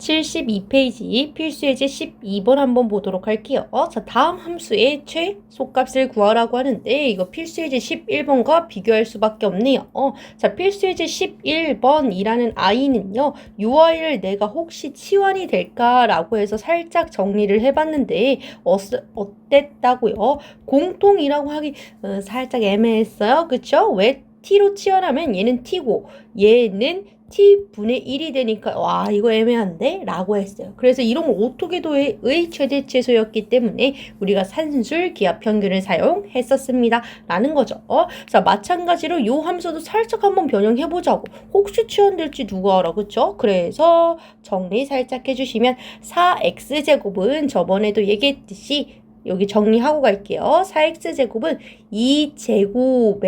72페이지 필수예제 12번 한번 보도록 할게요. 자, 다음 함수의 최소값을 구하라고 하는데 이거 필수예제 11번과 비교할 수밖에 없네요. 어, 자, 필수예제 11번이라는 아이는요. 이 아이를 내가 혹시 치환이 될까라고 해서 살짝 정리를 해봤는데 어, 어땠다고요? 공통이라고 하기 어, 살짝 애매했어요. 그쵸? 왜 t로 치환하면 얘는 t고 얘는 t분의 1이 되니까 와 이거 애매한데? 라고 했어요. 그래서 이런 건 오토계도의 최대 최소였기 때문에 우리가 산술 기하 평균을 사용했었습니다. 라는 거죠. 어? 자 마찬가지로 요 함수도 살짝 한번 변형해보자고. 혹시 치환될지 누가 알아 그쵸? 그래서 정리 살짝 해주시면 4x제곱은 저번에도 얘기했듯이 여기 정리하고 갈게요. 4x제곱은 2제곱의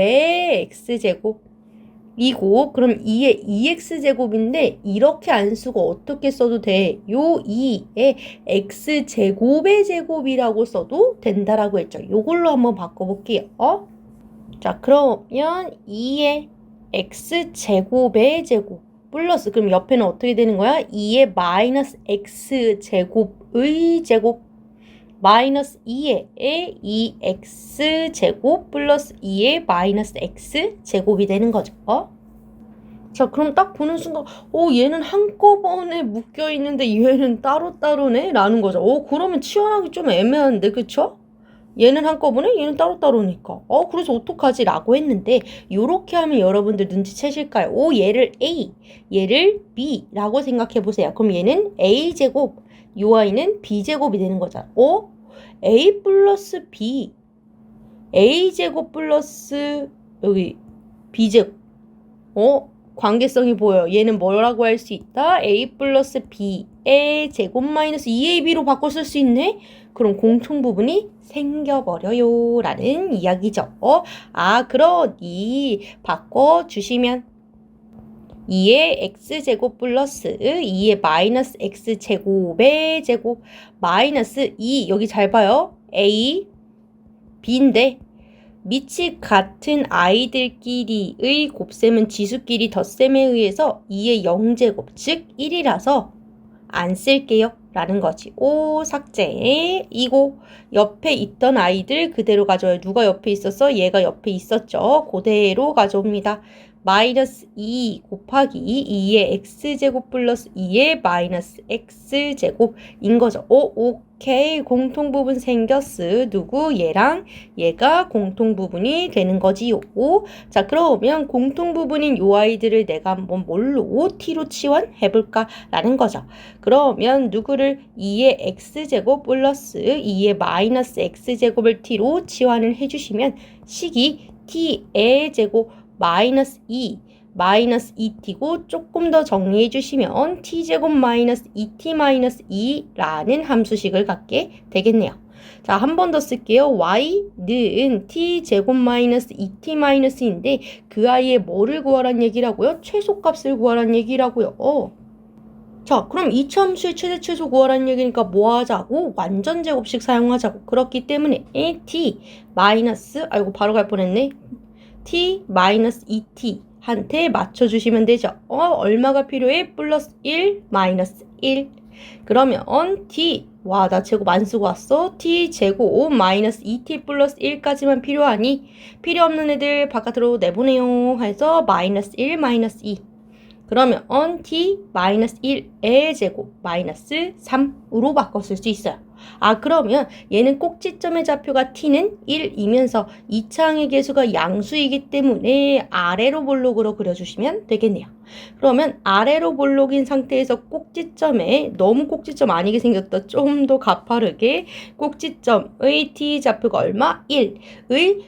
x제곱 이고 그럼 2의 2x제곱인데 이렇게 안 쓰고 어떻게 써도 돼? 요 2의 x제곱의 제곱이라고 써도 된다라고 했죠. 요걸로 한번 바꿔볼게요. 어? 자 그러면 2의 x제곱의 제곱 플러스 그럼 옆에는 어떻게 되는 거야? 2의 마이너스 x제곱의 제곱 마이너스 2의 2x 제곱 플러스 2의 마이너스 x 제곱이 되는 거죠. 어? 자, 그럼 딱 보는 순간, 오, 얘는 한꺼번에 묶여 있는데 얘는 따로따로네? 라는 거죠. 오, 그러면 치환하기 좀 애매한데, 그쵸? 얘는 한꺼번에 얘는 따로따로니까. 어, 그래서 어떡하지? 라고 했는데, 요렇게 하면 여러분들 눈치채실까요? 오, 얘를 A, 얘를 B 라고 생각해 보세요. 그럼 얘는 A제곱, 요 아이는 B제곱이 되는 거잖아. 어? A 플러스 B A제곱 플러스 여기 B제곱 어? 관계성이 보여요. 얘는 뭐라고 할 수 있다? A 플러스 B의 제곱 마이너스 2AB로 바꿔 쓸 수 있네? 그럼 공통 부분이 생겨버려요. 라는 이야기죠. 어? 아, 그러니 바꿔주시면 2의 x제곱 플러스 2의 마이너스 x제곱의 제곱 마이너스 2 여기 잘 봐요. a b인데 밑이 같은 아이들끼리의 곱셈은 지수끼리 덧셈에 의해서 2의 0제곱 즉 1이라서 안 쓸게요. 라는 거지. 오, 삭제. 이고, 옆에 있던 아이들 그대로 가져요. 누가 옆에 있었어? 얘가 옆에 있었죠. 그대로 가져옵니다. 마이너스 2 곱하기 2의 x제곱 플러스 2의 마이너스 x제곱인 거죠. 오, 오케이. 공통부분 생겼어. 누구? 얘랑 얘가 공통부분이 되는 거지요. 자, 그러면 공통부분인 요 아이들을 내가 한번 뭘로 t로 치환해볼까? 라는 거죠. 그러면 누구를 2의 x제곱 플러스 2의 마이너스 x제곱을 t로 치환을 해주시면 식이 t의 제곱 마이너스 2 마이너스 2t고 조금 더 정리해 주시면 t제곱 마이너스 2t 마이너스 2라는 함수식을 갖게 되겠네요. 자, 한 번 더 쓸게요. y는 t제곱 마이너스 2t 마이너스인데 그 아이의 뭐를 구하란 얘기라고요? 최소값을 구하란 얘기라고요. 어. 자, 그럼 이차 함수의 최대 최소 구하라는 얘기니까 뭐 하자고? 완전 제곱식 사용하자고. 그렇기 때문에 t 마이너스 아이고 바로 갈 뻔했네. T-2t 한테 맞춰주시면 되죠. 어, 얼마가 필요해? 플러스 1, 마이너스 1. 그러면 t 와, 나 제곱 안 쓰고 왔어. t 제곱 마이너스 2t 플러스 1까지만 필요하니 필요 없는 애들 바깥으로 내보내요. 해서 마이너스 1, 마이너스 2. 그러면 t 마이너스 1의 제곱 마이너스 3으로 바꿨을 수 있어요. 아 그러면 얘는 꼭지점의 좌표가 t는 1이면서 이차항의 개수가 양수이기 때문에 아래로 볼록으로 그려주시면 되겠네요. 그러면 아래로 볼록인 상태에서 꼭지점에 너무 꼭지점 아니게 생겼다. 좀 더 가파르게 꼭지점의 t 좌표가 얼마? 1의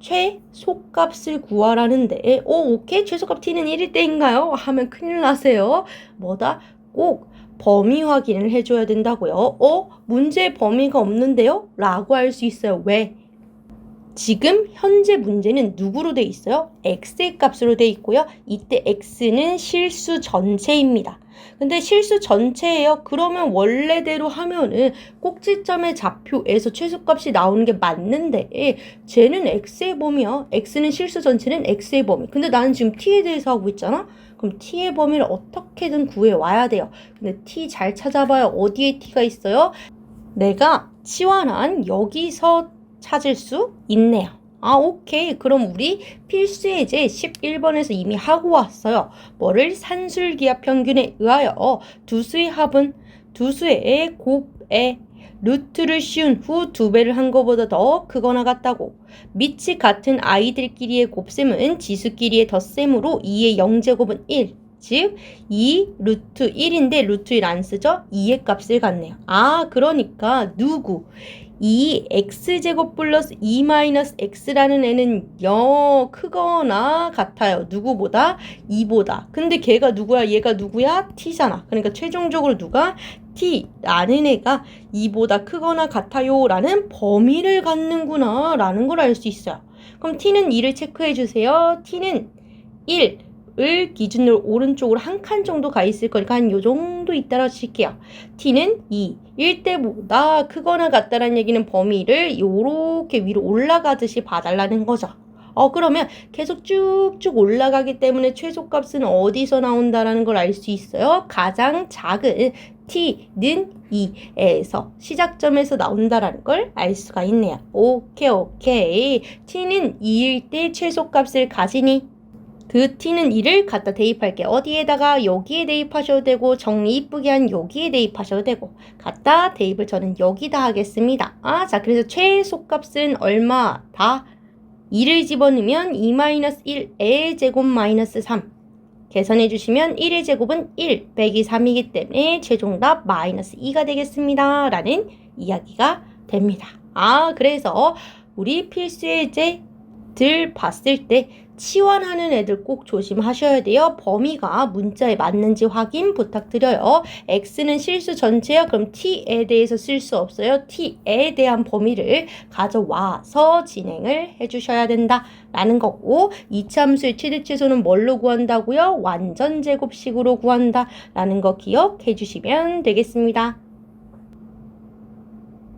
최소값을 구하라는데 오 오케이 최소값 t는 1일 때인가요? 하면 큰일 나세요. 뭐다? 꼭 범위 확인을 해줘야 된다고요. 어? 문제 범위가 없는데요? 라고 할 수 있어요. 왜? 지금 현재 문제는 누구로 돼 있어요? x의 값으로 돼 있고요. 이때 x는 실수 전체입니다. 근데 실수 전체예요. 그러면 원래대로 하면은 꼭지점의 좌표에서 최소값이 나오는 게 맞는데 쟤는 x의 범위야. x는 실수 전체는 x의 범위. 근데 나는 지금 t에 대해서 하고 있잖아. 그럼 t의 범위를 어떻게든 구해와야 돼요. 근데 t 잘 찾아봐요. 어디에 t가 있어요? 내가 치환한 여기서 찾을 수 있네요. 아, 오케이. 그럼 우리 필수 예제 11번에서 이미 하고 왔어요. 뭐를 산술기압 평균에 의하여 두 수의 합은 두 수의 곱의 루트를 씌운 후 두 배를 한 것보다 더 크거나 같다고. 밑이 같은 아이들끼리의 곱셈은 지수끼리의 덧셈으로 2의 0제곱은 1. 즉, 2 루트 1인데 루트 1 안 쓰죠? 2의 값을 갖네요. 아, 그러니까 누구? 2x제곱 플러스 2 마이너스 x라는 애는 영 크거나 같아요. 누구보다? 2보다. 근데 걔가 누구야? 얘가 누구야? t잖아. 그러니까 최종적으로 누가? T라는 애가 2보다 크거나 같아요. 라는 범위를 갖는구나. 라는 걸 알 수 있어요. 그럼 t는 2를 체크해 주세요. t는 1. 을 기준으로 오른쪽으로 한 칸 정도 가 있을 거니까 한 요 정도 있다라 칠게요. t는 2. 1대보다 크거나 같다라는 얘기는 범위를 요렇게 위로 올라가듯이 봐달라는 거죠. 어, 그러면 계속 쭉쭉 올라가기 때문에 최소값은 어디서 나온다라는 걸 알 수 있어요. 가장 작은 t는 2에서 시작점에서 나온다라는 걸 알 수가 있네요. 오케이, 오케이. t는 2일 때 최소값을 가지니 그 t는 2를 갖다 대입할게요. 어디에다가 여기에 대입하셔도 되고 정리 이쁘게 한 여기에 대입하셔도 되고 갖다 대입을 저는 여기다 하겠습니다. 아, 자 그래서 최소값은 얼마다? 2를 집어넣으면 2-1의 제곱 마이너스 3 계산해 주시면 1의 제곱은 1 빼기 3이기 때문에 최종답 마이너스 2가 되겠습니다. 라는 이야기가 됩니다. 아 그래서 우리 필수예제 들 봤을 때 치환하는 애들 꼭 조심하셔야 돼요. 범위가 문자에 맞는지 확인 부탁드려요. x는 실수 전체야. 그럼 t에 대해서 쓸 수 없어요. t에 대한 범위를 가져와서 진행을 해주셔야 된다. 라는 거고 이참수의 최대치수는 뭘로 구한다고요? 완전 제곱식으로 구한다. 라는 거 기억해 주시면 되겠습니다.